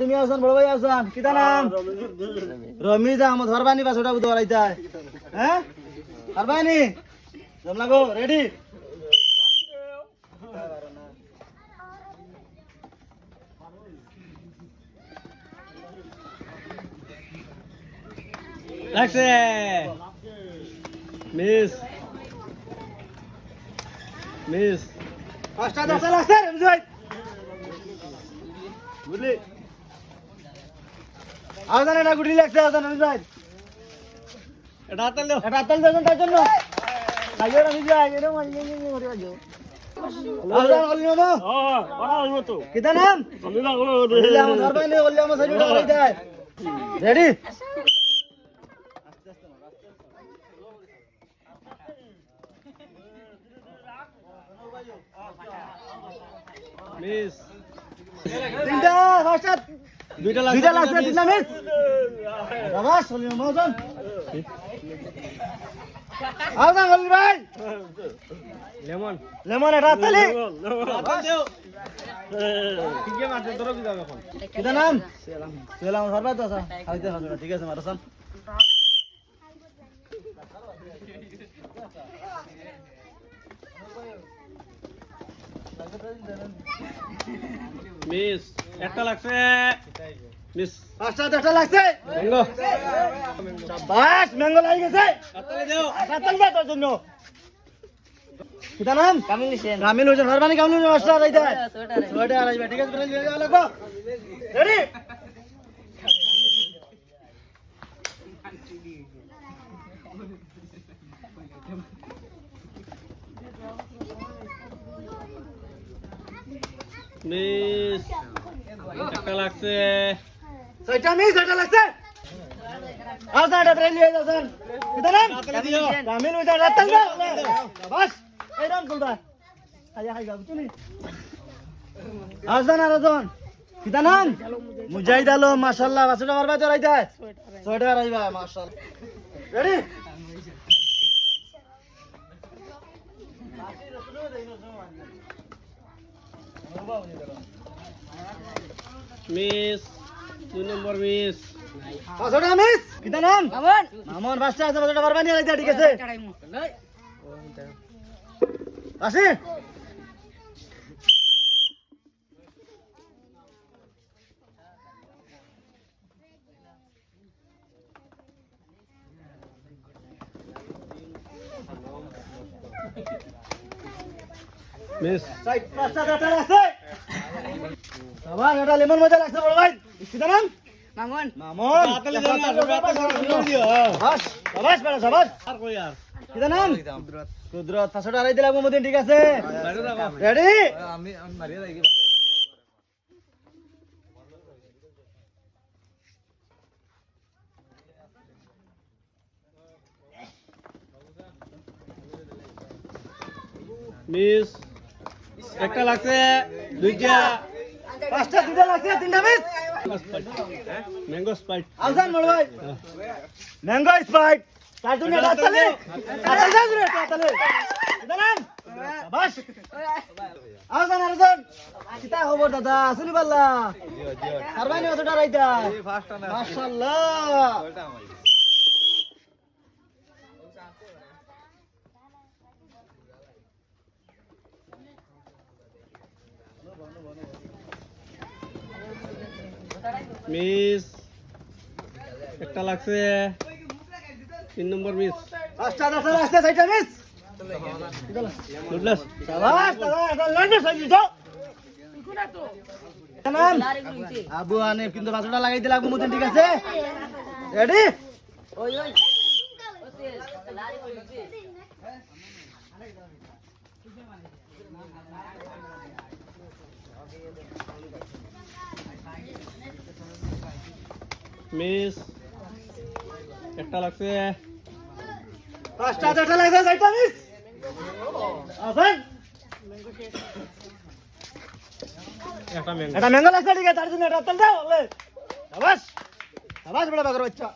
তুমি বড় ভাই কিতা নাম? রমিজ আহমদ হরবানি হ্যাঁ? হরবানি জমলা গো রেডি? লাগছে? মিস? মিস? পাঁচটা দশটা লাগছে রমিজ ভাই বুঝলি আহসান এটা গুটি লাগছে আহসান রমিজ ভাই এটা হাতাল দাও। এটা তার জন্য? নিয়ে নিয়ে যাও বাড়া তো। নাম? আমি না আমার রেডি মিস। তিনটা ফার্স্ট দুইটা দুইটা লাগছে তিনটা মিস। বাবাস বলি মজন আওনা বলি ভাই। লেমন। লেমন এটা তালি ঠিকই মারছে তোর কি যাবে এখন? কিতা নাম? সেলাম। সরবা তো স্যার খাইতে খাবে ঠিক আছে মারসান মিস একটা লাগছে। মিস। পাঁচটা দশটা লাগছে? ম্যাঙ্গো। বাস ম্যাঙ্গো লাগি গেছে। হাতালে দাও। রাতাল দে তোর জন্য। কিতা নাম কামিল হোসেন কামিল হোসেন হরবানি কামিল হোসেন মাস্টার রাইতে ছয়টা আড়াইবা ঠিক আছে প্রাইজ লিয়ে লাগবো রেডি? মিস একটা লাগছে। ছয়টা মিস ছয়টা লাগছে। আসান এটা নাম? বাস এই রাম আয়া তুমি। আসান কিতা নাম? মুজাহিদ আলম মাশাআল্লাহ রাইতে ছয়টা মাশাআল্লাহ। রেডি মিস দুই নম্বর মিস পাঁচশোটা মিস কিতা নাম মামন মামন বাসটা আছে পাঁচশোটা পারবা নিয়ে রাইতে ঠিক আছে আসি মিস। পাঁচটা দাঁড়া আছে বাবা এটা লেমন মজা লাগছে বড় ভাই। কিতা নাম মামন। মামন। হাতালে দাও দিও বাস বাস বেড়া সাবাস আর কই আর? কিতা নাম কুদরত পাঁচশোটা আড়াই দিলাম মদিন ঠিক আছে। মিস। একটা লাগছে দুইটা। পাঁচটা দুটা লাগছে তিনটা মিস ম্যাঙ্গো স্পাইট আসান বড় ভাই। ম্যাঙ্গো স্প্রাইট তার জন্য এটা তালে তালে তালে কিতা বাস। আসান আসান কিতা খবর দাদা? আসুনি পাল্লা কারবাই নিয়ে অতটা রাইতা। মাশাআল্লাহ। মিস একটা লাগছে। তিন নম্বর মিস। পাঁচটা দশটা লাগছে মিস। সাবাস দাদা এটা লড়বে সাইডি তো আবু আনিফ কিন্তু পাঁচটা লাগাই দিলাম মুদিন ঠিক আছে? রেডি মিস একটা লাগছে। পাঁচটা দশটা লাগছে সাইডটা মিস। আসান। একটা ম্যাঙ্গো। এটা ম্যাঙ্গো লাগছে ঠিক আছে তার জন্য তেল দাও বলে। সাবাস। সাবাস বড় বাগর বাচ্চা।